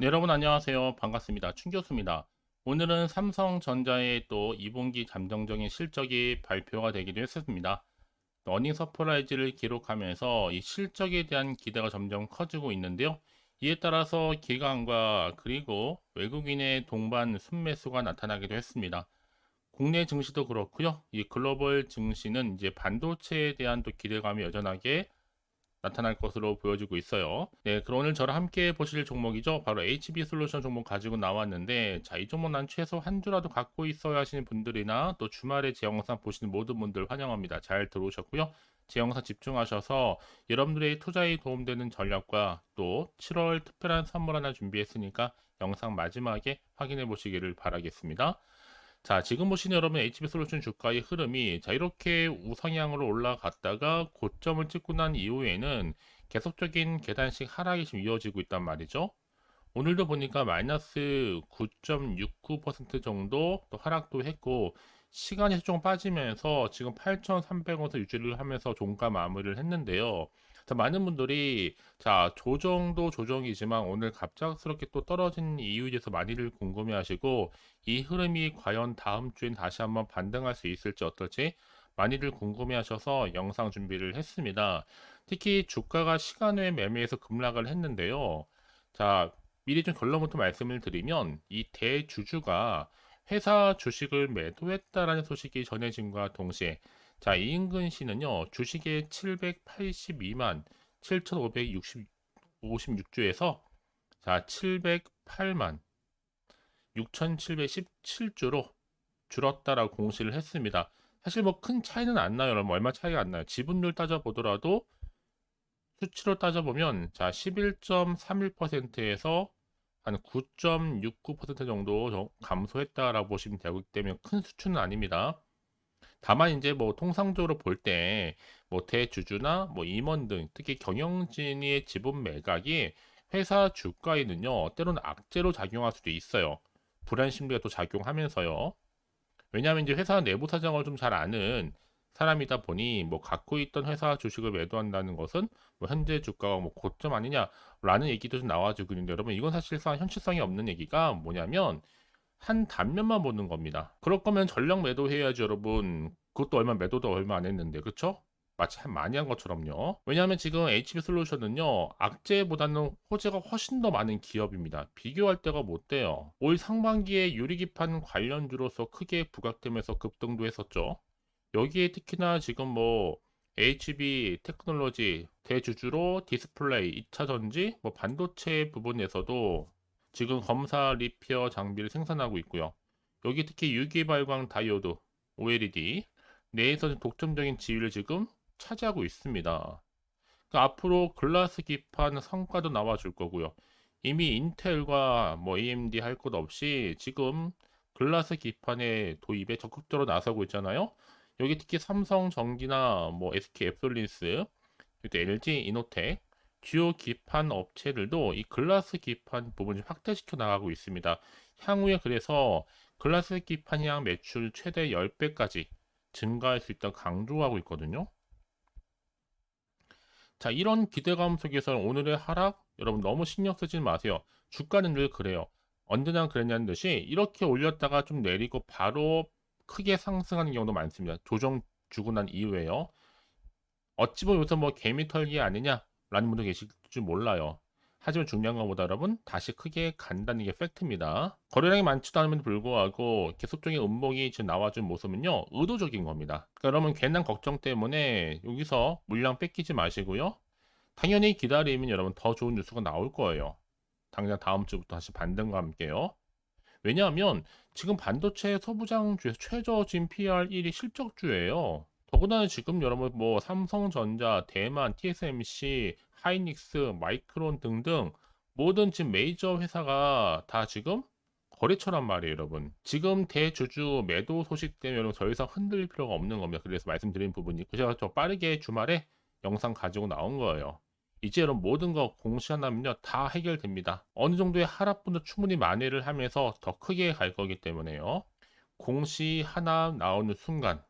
네, 여러분 안녕하세요. 반갑습니다. 충 교수입니다. 오늘은 삼성전자의 또 2분기 잠정적인 실적이 발표가 되기도 했습니다. 어닝 서프라이즈를 기록하면서 이 실적에 대한 기대가 점점 커지고 있는데요. 이에 따라서 기관과 그리고 외국인의 동반 순매수가 나타나기도 했습니다. 국내 증시도 그렇고요. 이 글로벌 증시는 이제 반도체에 대한 또 기대감이 여전하게 나타날 것으로 보여지고 있어요. 네, 그럼 오늘 저랑 함께 보실 종목이죠. 바로 HB 솔루션 종목 가지고 나왔는데, 자, 이 종목 난 최소 한 주라도 갖고 있어야 하시는 분들이나 또 주말에 제 영상 보시는 모든 분들 환영합니다. 잘 들어오셨고요. 제 영상 집중하셔서 여러분들의 투자에 도움되는 전략과 또 7월 특별한 선물 하나 준비했으니까 영상 마지막에 확인해 보시기를 바라겠습니다. 자, 지금 보시는 여러분 HB솔루션 주가의 흐름이 자, 이렇게 우상향으로 올라갔다가 고점을 찍고 난 이후에는 계속적인 계단식 하락이 지금 이어지고 있단 말이죠. 오늘도 보니까 마이너스 9.69% 정도 또 하락도 했고 시간이 좀 빠지면서 지금 8,300원에서 유지를 하면서 종가 마무리를 했는데요. 자, 많은 분들이 자 조정도 조정이지만 오늘 갑작스럽게 또 떨어진 이유에 대해서 많이들 궁금해 하시고 이 흐름이 과연 다음 주엔 다시 한번 반등할 수 있을지 어떨지 많이들 궁금해 하셔서 영상 준비를 했습니다. 특히 주가가 시간 외 매매에서 급락을 했는데요. 자 미리 좀 결론부터 말씀을 드리면 이 대주주가 회사 주식을 매도했다라는 소식이 전해진과 동시에 자, 이인근 씨는요, 주식의 782만 7,556주에서 자, 708만 6,717주로 줄었다라고 공시를 했습니다. 사실 뭐 큰 차이는 안 나요. 여러분. 얼마 차이가 안 나요. 지분율 따져보더라도 수치로 따져보면 자, 11.31%에서 한 9.69% 정도 감소했다라고 보시면 되기 때문에 큰 수치는 아닙니다. 다만 이제 뭐 통상적으로 볼 때 뭐 대주주나 뭐 임원 등 특히 경영진의 지분 매각이 회사 주가에는요 때로는 악재로 작용할 수도 있어요. 불안 심리가 또 작용하면서요. 왜냐하면 이제 회사 내부 사정을 좀 잘 아는 사람이다 보니 뭐 갖고 있던 회사 주식을 매도한다는 것은 뭐 현재 주가가 뭐 고점 아니냐라는 얘기도 좀 나와주고 있는데 여러분 이건 사실상 현실성이 없는 얘기가 뭐냐면 한 단면만 보는 겁니다. 그럴 거면 전력 매도해야지 여러분. 그것도 얼마 매도도 얼마 안 했는데 그쵸? 마치 많이 한 것처럼요. 왜냐하면 지금 HB 솔루션은요, 악재보다는 호재가 훨씬 더 많은 기업입니다. 비교할 때가 못 돼요. 올 상반기에 유리기판 관련주로서 크게 부각되면서 급등도 했었죠. 여기에 특히나 지금 뭐 HB 테크놀로지 대주주로 디스플레이, 2차 전지, 뭐 반도체 부분에서도 지금 검사 리페어 장비를 생산하고 있고요. 여기 특히 유기발광 다이오드 OLED 내에서 독점적인 지위를 지금 차지하고 있습니다. 그러니까 앞으로 글라스 기판 성과도 나와줄 거고요. 이미 인텔과 뭐 AMD 할 것 없이 지금 글라스 기판의 도입에 적극적으로 나서고 있잖아요. 여기 특히 삼성 전기나 뭐 SK 앱솔린스, LG 이노텍 주요 기판 업체들도 이 글라스 기판 부분을 확대시켜 나가고 있습니다. 향후에 그래서 글라스 기판 향 매출 최대 10배까지 증가할 수 있다고 강조하고 있거든요. 자, 이런 기대감 속에서 오늘의 하락 여러분 너무 신경 쓰지 마세요. 주가는 늘 그래요. 언제나 그랬냐는 듯이 이렇게 올렸다가 좀 내리고 바로 크게 상승하는 경우도 많습니다. 조정 주고 난 이후에요. 어찌 보면 여기서 뭐 개미 털기 아니냐 라는 분도 계실 줄 몰라요. 하지만 중요한 것보다 여러분 다시 크게 간다는 게 팩트입니다. 거래량이 많지도 않음에도 불구하고 계속적인 음봉이 지금 나와준 모습은요 의도적인 겁니다. 그러니까 여러분 괜한 걱정 때문에 여기서 물량 뺏기지 마시고요. 당연히 기다리면 여러분 더 좋은 뉴스가 나올 거예요. 당장 다음 주부터 다시 반등과 함께요. 왜냐하면 지금 반도체 소부장 주에서 최저진 PR 1위 실적주예요. 더구나 지금 여러분 뭐 삼성전자, 대만, TSMC, 하이닉스, 마이크론 등등 모든 지금 메이저 회사가 다 지금 거래처란 말이에요, 여러분. 지금 대주주 매도 소식 때문에 여러분 더 이상 흔들릴 필요가 없는 겁니다. 그래서 말씀드린 부분이 제가 저 빠르게 주말에 영상 가지고 나온 거예요. 이제 여러분 모든 거 공시하면요 다 해결됩니다. 어느 정도의 하락분도 충분히 만회를 하면서 더 크게 갈 거기 때문에요. 공시 하나 나오는 순간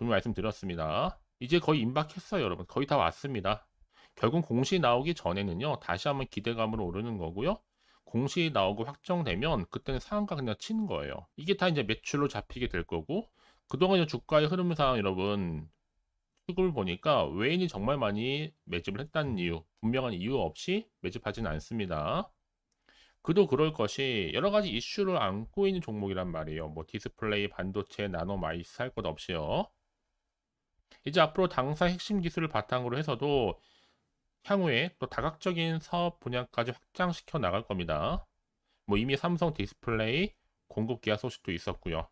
분명 말씀드렸습니다. 이제 거의 임박했어요, 여러분. 거의 다 왔습니다. 결국 공시 나오기 전에는요, 다시 한번 기대감으로 오르는 거고요. 공시 나오고 확정되면 그때는 상한가 그냥 치는 거예요. 이게 다 이제 매출로 잡히게 될 거고 그동안 주가의 흐름상 여러분 수급을 보니까 외인이 정말 많이 매집을 했다는 이유 분명한 이유 없이 매집하지는 않습니다. 그도 그럴 것이 여러 가지 이슈를 안고 있는 종목이란 말이에요. 뭐 디스플레이, 반도체, 나노, 마이스 할 것 없이요. 이제 앞으로 당사 핵심 기술을 바탕으로 해서도 향후에 또 다각적인 사업 분야까지 확장시켜 나갈 겁니다. 뭐 이미 삼성 디스플레이 공급 계약 소식도 있었고요.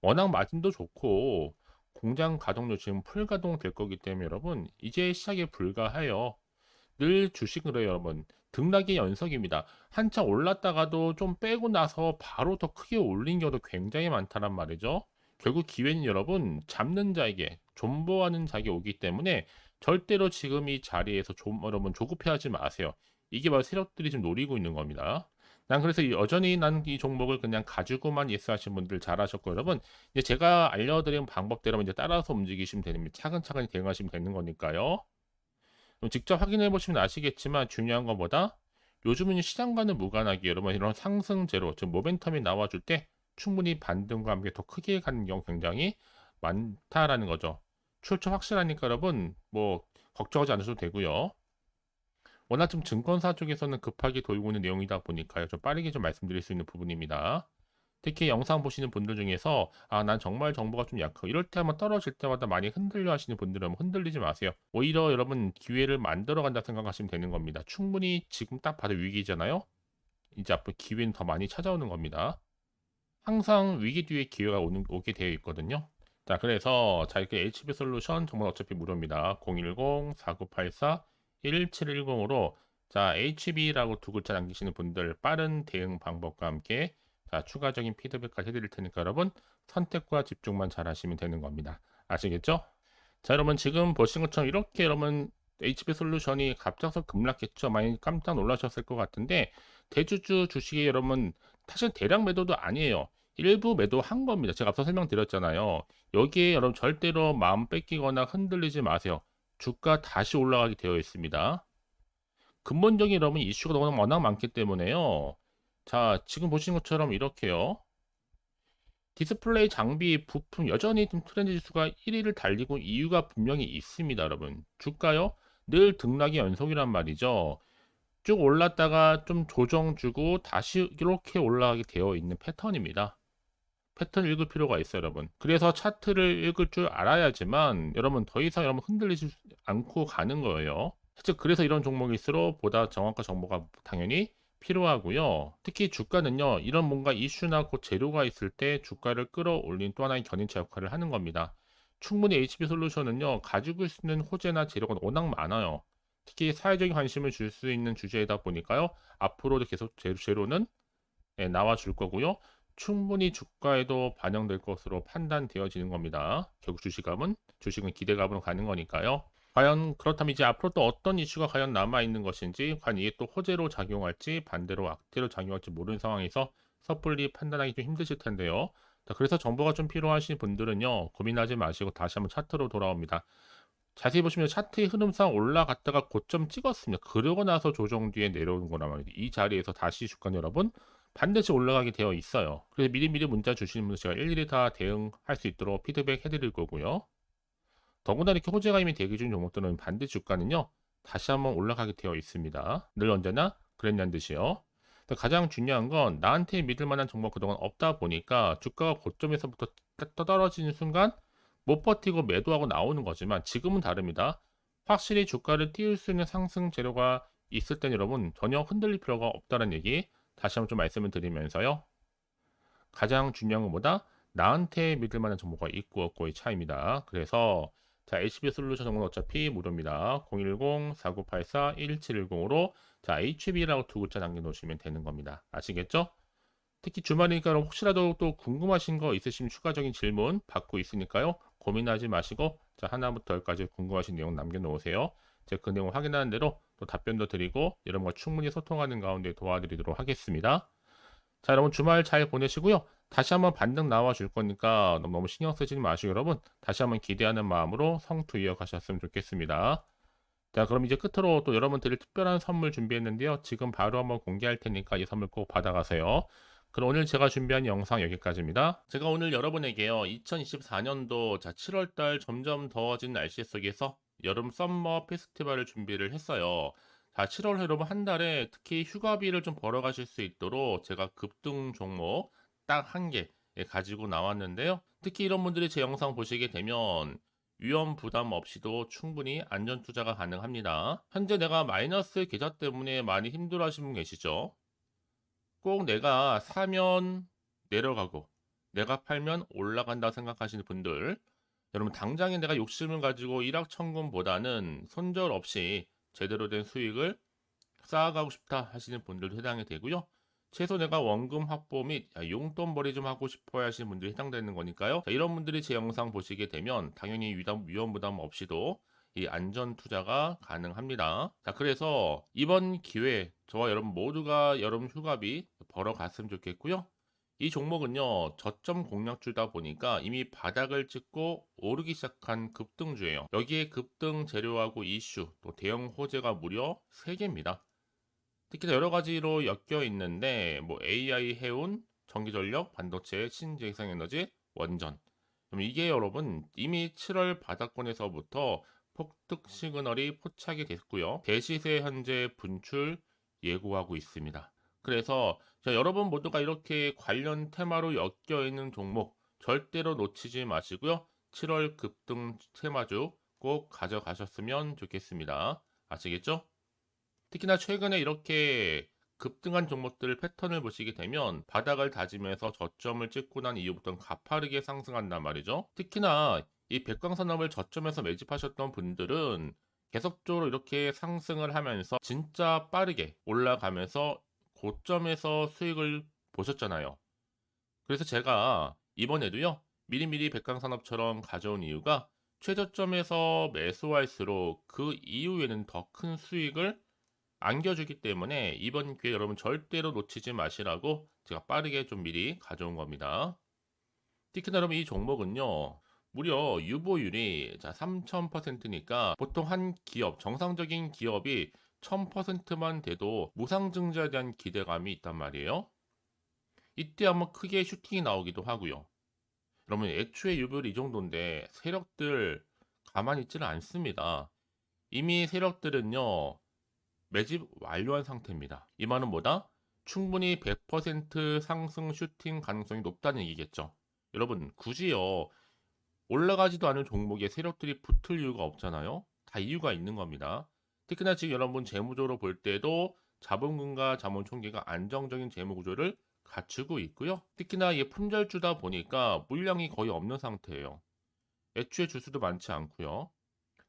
워낙 마진도 좋고 공장 가동률 지금 풀 가동 될 거기 때문에 여러분 이제 시작에 불과해요. 늘 주식으로 여러분 등락의 연속입니다. 한참 올랐다가도 좀 빼고 나서 바로 더 크게 올린 경우도 굉장히 많다란 말이죠. 결국 기회는 여러분 잡는 자에게 존버하는 자에게 오기 때문에 절대로 지금 이 자리에서 좀 여러분 조급해하지 마세요. 이게 바로 세력들이 지금 노리고 있는 겁니다. 난 그래서 여전히 난 이 종목을 그냥 가지고만 예스하신 분들 잘하셨고 여러분 이제 제가 알려드린 방법대로 이제 따라서 움직이시면 됩니다. 차근차근히 대응하시면 되는 거니까요. 직접 확인해 보시면 아시겠지만 중요한 것보다 요즘은 시장과는 무관하게 여러분 이런 상승제로 즉 모멘텀이 나와줄 때 충분히 반등과 함께 더 크게 가는 경우 굉장히 많다라는 거죠. 출처 확실하니까 여러분 뭐 걱정하지 않으셔도 되고요. 워낙 좀 증권사 쪽에서는 급하게 돌고 있는 내용이다 보니까요. 좀 빠르게 좀 말씀드릴 수 있는 부분입니다. 특히 영상 보시는 분들 중에서 아 난 정말 정보가 좀 약하고 이럴 때 한번 떨어질 때마다 많이 흔들려 하시는 분들은 흔들리지 마세요. 오히려 여러분 기회를 만들어 간다 생각하시면 되는 겁니다. 충분히 지금 딱 봐도 위기잖아요. 이제 앞으로 기회는 더 많이 찾아오는 겁니다. 항상 위기 뒤에 기회가 오는, 오게 되어 있거든요. 자, 그래서 자, 이렇게 HB 솔루션 정말 어차피 무료입니다. 010-4984-1710으로 자, HB라고 두 글자 남기시는 분들 빠른 대응 방법과 함께 자, 추가적인 피드백까지 해드릴 테니까 여러분 선택과 집중만 잘 하시면 되는 겁니다. 아시겠죠? 자, 여러분 지금 보신 것처럼 이렇게 여러분 HB 솔루션이 갑작스럽 급락했죠. 많이 깜짝 놀라셨을 것 같은데 대주주 주식이 여러분 사실 대량 매도도 아니에요. 일부 매도한 겁니다. 제가 앞서 설명드렸잖아요. 여기에 여러분 절대로 마음 뺏기거나 흔들리지 마세요. 주가 다시 올라가게 되어 있습니다. 근본적인 여러분 이슈가 너무 워낙 많기 때문에요. 자, 지금 보시는 것처럼 이렇게요. 디스플레이 장비 부품 여전히 좀 트렌드 지수가 1위를 달리고 이유가 분명히 있습니다, 여러분. 주가요? 늘 등락이 연속이란 말이죠. 쭉 올랐다가 좀 조정 주고 다시 이렇게 올라가게 되어 있는 패턴입니다. 패턴 읽을 필요가 있어요, 여러분. 그래서 차트를 읽을 줄 알아야지만 여러분 더 이상 여러분 흔들리지 않고 가는 거예요. 즉 그래서 이런 종목일수록 보다 정확한 정보가 당연히 필요하고요. 특히 주가는요. 이런 뭔가 이슈나 곧 재료가 있을 때 주가를 끌어올린 또 하나의 견인차 역할을 하는 겁니다. 충분히 HB 솔루션은요. 가지고 있는 호재나 재료가 워낙 많아요. 특히 사회적인 관심을 줄 수 있는 주제이다 보니까요. 앞으로도 계속 재료는 네, 나와 줄 거고요. 충분히 주가에도 반영될 것으로 판단되어지는 겁니다. 결국 주식감은 주식은 기대감으로 가는 거니까요. 과연 그렇다면 이제 앞으로 또 어떤 이슈가 과연 남아 있는 것인지, 과연 이게 또 호재로 작용할지 반대로 악재로 작용할지 모르는 상황에서 섣불리 판단하기 좀 힘드실 텐데요. 자, 그래서 정보가 좀 필요하신 분들은요, 고민하지 마시고 다시 한번 차트로 돌아옵니다. 자세히 보시면 차트의 흐름상 올라갔다가 고점 찍었습니다. 그러고 나서 조정 뒤에 내려오는 거란 말이죠. 이 자리에서 다시 주가 여러분 반드시 올라가게 되어 있어요. 그래서 미리미리 문자 주시는 분들 제가 일일이 다 대응할 수 있도록 피드백 해드릴 거고요. 더구나 이렇게 호재가 이미 대기 중 종목들은 반드시 주가는요. 다시 한번 올라가게 되어 있습니다. 늘 언제나 그랬냐는 듯이요. 가장 중요한 건 나한테 믿을 만한 종목 그동안 없다 보니까 주가가 고점에서부터 떨어지는 순간 못 버티고 매도하고 나오는 거지만 지금은 다릅니다. 확실히 주가를 띄울 수 있는 상승 재료가 있을 땐 여러분 전혀 흔들릴 필요가 없다는 얘기 다시 한번 좀 말씀을 드리면서요. 가장 중요한 것보다 나한테 믿을 만한 정보가 있고 없고의 차이입니다. 그래서 자, HB 솔루션 정보는 어차피 무료입니다. 010-4984-1710으로 자, HB라고 두 글자 남겨 놓으시면 되는 겁니다. 아시겠죠? 특히 주말이니까 혹시라도 또 궁금하신 거 있으시면 추가적인 질문 받고 있으니까요. 고민하지 마시고 자, 하나부터 열까지 궁금하신 내용 남겨 놓으세요. 제가 그 내용 확인하는 대로 또 답변도 드리고 여러분과 충분히 소통하는 가운데 도와드리도록 하겠습니다. 자 여러분 주말 잘 보내시고요. 다시 한번 반등 나와 줄 거니까 너무 신경 쓰지 마시고 여러분 다시 한번 기대하는 마음으로 성투 이어가셨으면 좋겠습니다. 자, 그럼 이제 끝으로 또 여러분들이 특별한 선물 준비했는데요. 지금 바로 한번 공개할 테니까 이 선물 꼭 받아가세요. 그럼 오늘 제가 준비한 영상 여기까지입니다. 제가 오늘 여러분에게요. 2024년도 자 7월달 점점 더워진 날씨 속에서 여름 썸머 페스티벌을 준비를 했어요. 자 7월 여러분 한 달에 특히 휴가비를 좀 벌어 가실 수 있도록 제가 급등 종목 딱 한 개 가지고 나왔는데요. 특히 이런 분들이 제 영상 보시게 되면 위험 부담 없이도 충분히 안전 투자가 가능합니다. 현재 내가 마이너스 계좌 때문에 많이 힘들어 하시는 분 계시죠? 꼭 내가 사면 내려가고 내가 팔면 올라간다 생각하시는 분들 여러분 당장에 내가 욕심을 가지고 일확천금보다는 손절 없이 제대로 된 수익을 쌓아가고 싶다 하시는 분들도 해당이 되고요. 최소 내가 원금 확보 및 용돈벌이 좀 하고 싶어 하시는 분들이 해당되는 거니까요. 자, 이런 분들이 제 영상 보시게 되면 당연히 위험, 부담 없이도 이 안전 투자가 가능합니다. 자, 그래서 이번 기회 저와 여러분 모두가 여름 휴가비 벌어 갔으면 좋겠고요. 이 종목은요, 저점 공략주다 보니까 이미 바닥을 찍고 오르기 시작한 급등주예요. 여기에 급등 재료하고 이슈, 또 대형 호재가 무려 3개입니다. 특히나 여러 가지로 엮여 있는데, 뭐 AI 해운, 전기전력, 반도체, 신재생에너지, 원전. 그럼 이게 여러분 이미 7월 바닥권에서부터 폭등 시그널이 포착이 됐고요. 대시세 현재 분출 예고하고 있습니다. 그래서 자, 여러분 모두가 이렇게 관련 테마로 엮여 있는 종목 절대로 놓치지 마시고요. 7월 급등 테마주 꼭 가져가셨으면 좋겠습니다. 아시겠죠? 특히나 최근에 이렇게 급등한 종목들 패턴을 보시게 되면 바닥을 다지면서 저점을 찍고 난 이후부터는 가파르게 상승한단 말이죠. 특히나 이 백광산업을 저점에서 매집하셨던 분들은 계속적으로 이렇게 상승을 하면서 진짜 빠르게 올라가면서 고점에서 수익을 보셨잖아요. 그래서 제가 이번에도요, 미리미리 백광산업처럼 가져온 이유가 최저점에서 매수할수록 그 이후에는 더 큰 수익을 안겨주기 때문에 이번 기회 여러분 절대로 놓치지 마시라고 제가 빠르게 좀 미리 가져온 겁니다. 특히나 여러분 이 종목은요, 무려 유보율이 자 3000%니까 보통 한 기업 정상적인 기업이 1000%만 돼도 무상증자에 대한 기대감이 있단 말이에요. 이때 한번 크게 슈팅이 나오기도 하고요. 여러분 애초에 유보율이 이 정도인데 세력들 가만히 있지는 않습니다. 이미 세력들은요 매집 완료한 상태입니다. 이 말은 뭐다? 충분히 100% 상승 슈팅 가능성이 높다는 얘기겠죠. 여러분 굳이요 올라가지도 않은 종목에 세력들이 붙을 이유가 없잖아요. 다 이유가 있는 겁니다. 특히나 지금 여러분 재무적으로 볼 때도 자본금과 자본 총계가 안정적인 재무 구조를 갖추고 있고요. 특히나 이 품절주다 보니까 물량이 거의 없는 상태예요. 애초에 주수도 많지 않고요.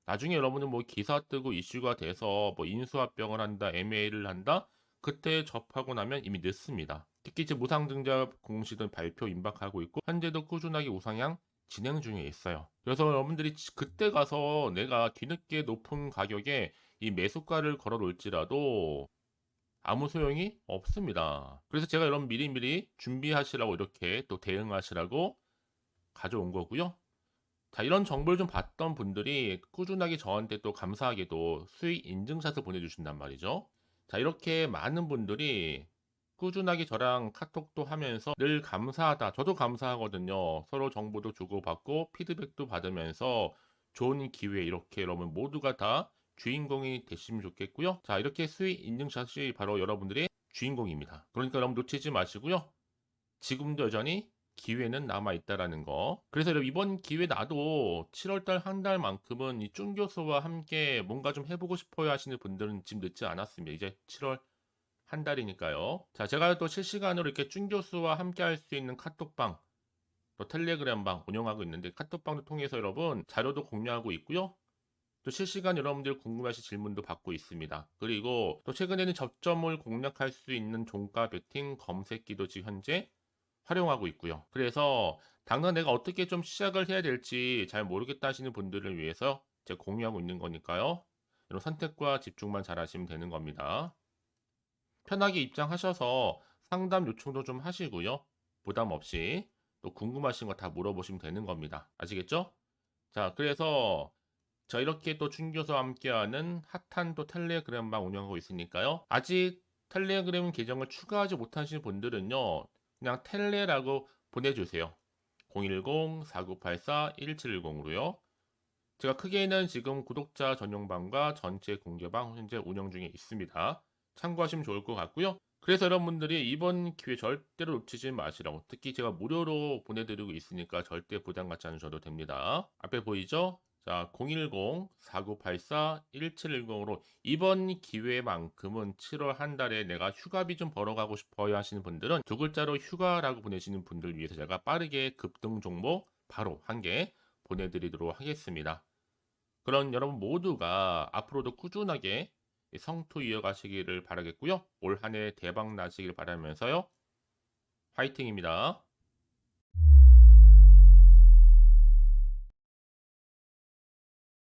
나중에 여러분은 뭐 기사 뜨고 이슈가 돼서 뭐 인수합병을 한다, MA를 한다, 그때 접하고 나면 이미 늦습니다. 특히 이제 무상증자 공시든 발표 임박하고 있고 현재도 꾸준하게 우상향 진행 중에 있어요. 그래서 여러분들이 그때 가서 내가 뒤늦게 높은 가격에 이 매수가를 걸어 놓을지라도 아무 소용이 없습니다. 그래서 제가 여러분 미리미리 준비하시라고 이렇게 또 대응하시라고 가져온 거고요. 자, 이런 정보를 좀 봤던 분들이 꾸준하게 저한테 또 감사하게도 수익 인증샷을 보내주신단 말이죠. 자, 이렇게 많은 분들이 꾸준하게 저랑 카톡도 하면서 늘 감사하다. 저도 감사하거든요. 서로 정보도 주고받고 피드백도 받으면서 좋은 기회 이렇게 여러분 모두가 다 주인공이 되시면 좋겠고요. 자, 이렇게 수익 인증샷이 바로 여러분들의 주인공입니다. 그러니까 여러분 놓치지 마시고요. 지금도 여전히 기회는 남아 있다라는 거. 그래서 이번 기회 나도 7월달 한 달만큼은 이쭌 교수와 함께 뭔가 좀 해보고 싶어요 하시는 분들은 지금 늦지 않았습니다. 이제 7월 한 달이니까요. 자, 제가 또 실시간으로 이렇게 쭌 교수와 함께 할 수 있는 카톡방, 또 텔레그램방 운영하고 있는데 카톡방을 통해서 여러분 자료도 공유하고 있고요. 또 실시간 여러분들 궁금하신 질문도 받고 있습니다. 그리고 또 최근에는 접점을 공략할 수 있는 종가 베팅 검색기도 지금 현재 활용하고 있고요. 그래서 당장 내가 어떻게 좀 시작을 해야 될지 잘 모르겠다 하시는 분들을 위해서 제가 공유하고 있는 거니까요. 이런 선택과 집중만 잘 하시면 되는 겁니다. 편하게 입장하셔서 상담 요청도 좀 하시고요. 부담 없이 또 궁금하신 거 다 물어보시면 되는 겁니다. 아시겠죠? 자, 그래서 자, 이렇게 또 춘교수와 함께하는 핫한 또 텔레그램방 운영하고 있으니까요. 아직 텔레그램 계정을 추가하지 못하신 분들은요. 그냥 텔레라고 보내주세요. 010-4984-1710으로요. 제가 크게는 지금 구독자 전용방과 전체 공개방 현재 운영 중에 있습니다. 참고하시면 좋을 것 같고요. 그래서 여러분들이 이번 기회 절대로 놓치지 마시라고 특히 제가 무료로 보내드리고 있으니까 절대 부담 갖지 않으셔도 됩니다. 앞에 보이죠? 자, 010-4984-1710으로 이번 기회만큼은 7월 한 달에 내가 휴가비 좀 벌어가고 싶어요 하시는 분들은 두 글자로 휴가라고 보내시는 분들 위해서 제가 빠르게 급등 종목 바로 한 개 보내드리도록 하겠습니다. 그런 여러분 모두가 앞으로도 꾸준하게 이 성투 이어가시기를 바라겠고요. 올 한 해 대박 나시길 바라면서요. 화이팅입니다.